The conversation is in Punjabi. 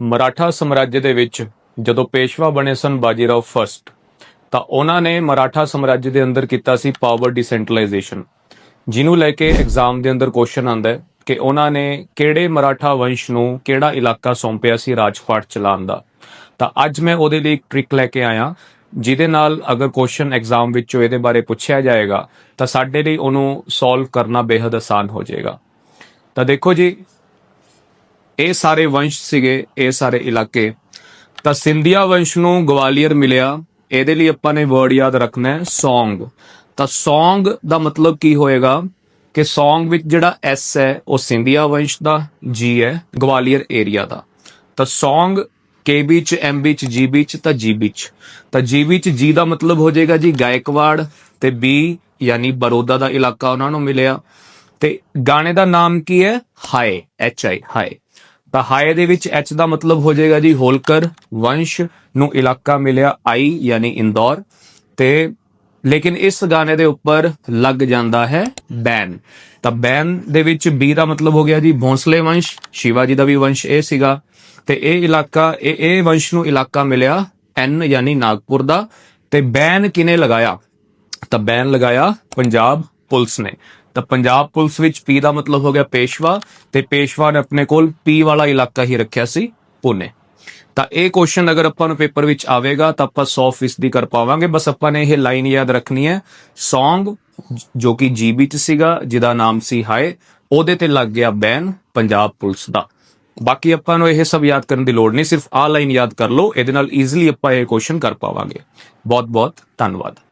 ਮਰਾਠਾ ਸਾਮਰਾਜ ਦੇ ਵਿੱਚ ਜਦੋਂ ਪੇਸ਼ਵਾ ਬਣੇ ਸਨ ਬਾਜੀਰਾਓ ਫਰਸਟ ਤਾਂ ਉਹਨਾਂ ਨੇ ਮਰਾਠਾ ਸਾਮਰਾਜ ਦੇ ਅੰਦਰ ਕੀਤਾ ਸੀ ਪਾਵਰ ਡਿਸੈਂਟਰਲਾਈਜੇਸ਼ਨ ਜਿਹਨੂੰ ਲੈ ਕੇ ਐਗਜ਼ਾਮ ਦੇ ਅੰਦਰ ਕੁਐਸਚਨ ਆਂਦਾ ਹੈ ਕਿ ਉਹਨਾਂ ਨੇ ਕਿਹੜੇ ਮਰਾਠਾ ਵੰਸ਼ ਨੂੰ ਕਿਹੜਾ ਇਲਾਕਾ ਸੌਂਪਿਆ ਸੀ ਰਾਜਪਾਟ ਚਲਾਉਣ ਦਾ। ਤਾਂ ਅੱਜ ਮੈਂ ਉਹਦੇ ਲਈ ਇੱਕ ਟ੍ਰਿਕ ਲੈ ਕੇ ਆਇਆ, ਜਿਹਦੇ ਨਾਲ ਅਗਰ ਕੁਐਸਚਨ ਐਗਜ਼ਾਮ ਵਿੱਚੋਂ ਇਹਦੇ ਬਾਰੇ ਪੁੱਛਿਆ ਜਾਏਗਾ, ਤਾਂ ਸਾਡੇ ਲਈ ਉਹਨੂੰ ਸੋਲਵ ਕਰਨਾ ਬੇहद ਆਸਾਨ ਹੋ ਜਾਏਗਾ। ਤਾਂ ਦੇਖੋ ਜੀ ਇਹ ਸਾਰੇ ਵੰਸ਼ ਸੀਗੇ, ਇਹ ਸਾਰੇ ਇਲਾਕੇ। ਤਾਂ ਸਿੰਧੀਆ ਵੰਸ਼ ਨੂੰ ਗਵਾਲੀਅਰ ਮਿਲਿਆ। ਇਹਦੇ ਲਈ ਆਪਾਂ ਨੇ ਵਰਡ ਯਾਦ ਰੱਖਣਾ ਹੈ, ਸੌਂਗ। ਤਾਂ ਸੌਂਗ ਦਾ ਮਤਲਬ ਕੀ ਹੋਏਗਾ ਕਿ ਸੌਂਗ ਵਿੱਚ ਜਿਹੜਾ ਐਸ ਹੈ, ਉਹ ਸਿੰਧੀਆ ਵੰਸ਼ ਦਾ ਜੀ ਹੈ, ਗਵਾਲੀਅਰ ਏਰੀਆ ਦਾ। ਤਾਂ ਸੌਂਗ ਕੇ ਵਿੱਚ ਐਮ ਵਿੱਚ ਜੀ ਵਿੱਚ ਤਾਂ ਜੀ ਵਿੱਚ ਤਾਂ ਜੀ ਵਿੱਚ ਜੀ ਦਾ ਮਤਲਬ ਹੋ ਜਾਏਗਾ ਜੀ ਗਾਇਕਵਾੜ ਤੇ ਬੀ ਯਾਨੀ ਬਰੋਦਾ ਦਾ ਇਲਾਕਾ ਉਹਨਾਂ ਨੂੰ ਮਿਲਿਆ। ਤੇ ਗਾਣੇ ਦਾ ਨਾਮ ਕੀ ਹੈ? ਹਾਏ ਐਚ ਆਈ ਹਾਏ ਤਾਂ ਹਾਏ ਦੇ ਵਿੱਚ ਐਚ ਦਾ ਮਤਲਬ ਹੋ ਜਾਏਗਾ ਜੀ ਹੋਲਕਰ ਵੰਸ਼ ਨੂੰ ਇਲਾਕਾ ਮਿਲਿਆ ਆਈ, ਯਾਨੀ ਇੰਦੌਰ। ਤੇ ਲੇਕਿਨ ਇਸ ਗਾਣੇ ਦੇ ਉੱਪਰ ਲੱਗ ਜਾਂਦਾ ਹੈ ਬੈਨ। ਤਾਂ ਬੈਨ ਦੇ ਵਿੱਚ ਬੀ ਦਾ ਮਤਲਬ ਹੋ ਗਿਆ ਜੀ ਭੋਂਸਲੇ ਵੰਸ਼, ਸ਼ਿਵਾਜੀ ਦਾ ਵੀ ਵੰਸ਼ ਇਹ ਸੀਗਾ। ਤੇ ਇਹ ਇਲਾਕਾ, ਇਹ ਇਹ ਵੰਸ਼ ਨੂੰ ਇਲਾਕਾ ਮਿਲਿਆ ਐਨ ਯਾਨੀ ਨਾਗਪੁਰ ਦਾ। ਤੇ ਬੈਨ ਕਿਨੇ ਲਗਾਇਆ? ਤਾਂ ਬੈਨ ਲਗਾਇਆ ਪੰਜਾਬ ਪੁਲਿਸ ਨੇ। ਤਾਂ ਪੰਜਾਬ ਪੁਲਿਸ ਵਿੱਚ ਪੀ ਦਾ ਮਤਲਬ ਹੋ ਗਿਆ ਪੇਸ਼ਵਾ ਤੇ ਪੇਸ਼ਵਾ ਨੇ ਆਪਣੇ ਕੋਲ ਪੀ ਵਾਲਾ ਇਲਾਕਾ ਹੀ ਰੱਖਿਆ ਸੀ ਪੁਨੇ ਤਾਂ ਇਹ ਕੁਐਸਚਨ ਅਗਰ ਆਪਾਂ ਨੂੰ ਪੇਪਰ ਵਿੱਚ ਆਵੇਗਾ ਤਾਂ ਆਪਾਂ 100% ਦੀ ਕਰ ਪਾਵਾਂਗੇ। ਬਸ ਆਪਾਂ ਨੇ ਇਹ ਲਾਈਨ ਯਾਦ ਰੱਖਣੀ ਹੈ। Song, ਜੋ ਕਿ ਜੀ ਚ ਸੀਗਾ, ਜਿਹਦਾ ਨਾਮ ਸੀ ਹਾਏ, ਉਹਦੇ ਤੇ ਲੱਗ ਗਿਆ ਬੈਨ ਪੰਜਾਬ ਪੁਲਿਸ ਦਾ। ਬਾਕੀ ਆਪਾਂ ਨੂੰ ਇਹ ਸਭ ਯਾਦ ਕਰਨ ਦੀ ਲੋੜ ਨਹੀਂ, ਸਿਰਫ ਆ ਲਾਈਨ ਯਾਦ ਕਰ ਲਓ, ਇਹਦੇ ਨਾਲ ਈਜ਼ੀਲੀ ਆਪਾਂ ਇਹ ਕੁਐਸਚਨ ਕਰ ਪਾਵਾਂਗੇ। ਬਹੁਤ ਬਹੁਤ ਧੰਨਵਾਦ।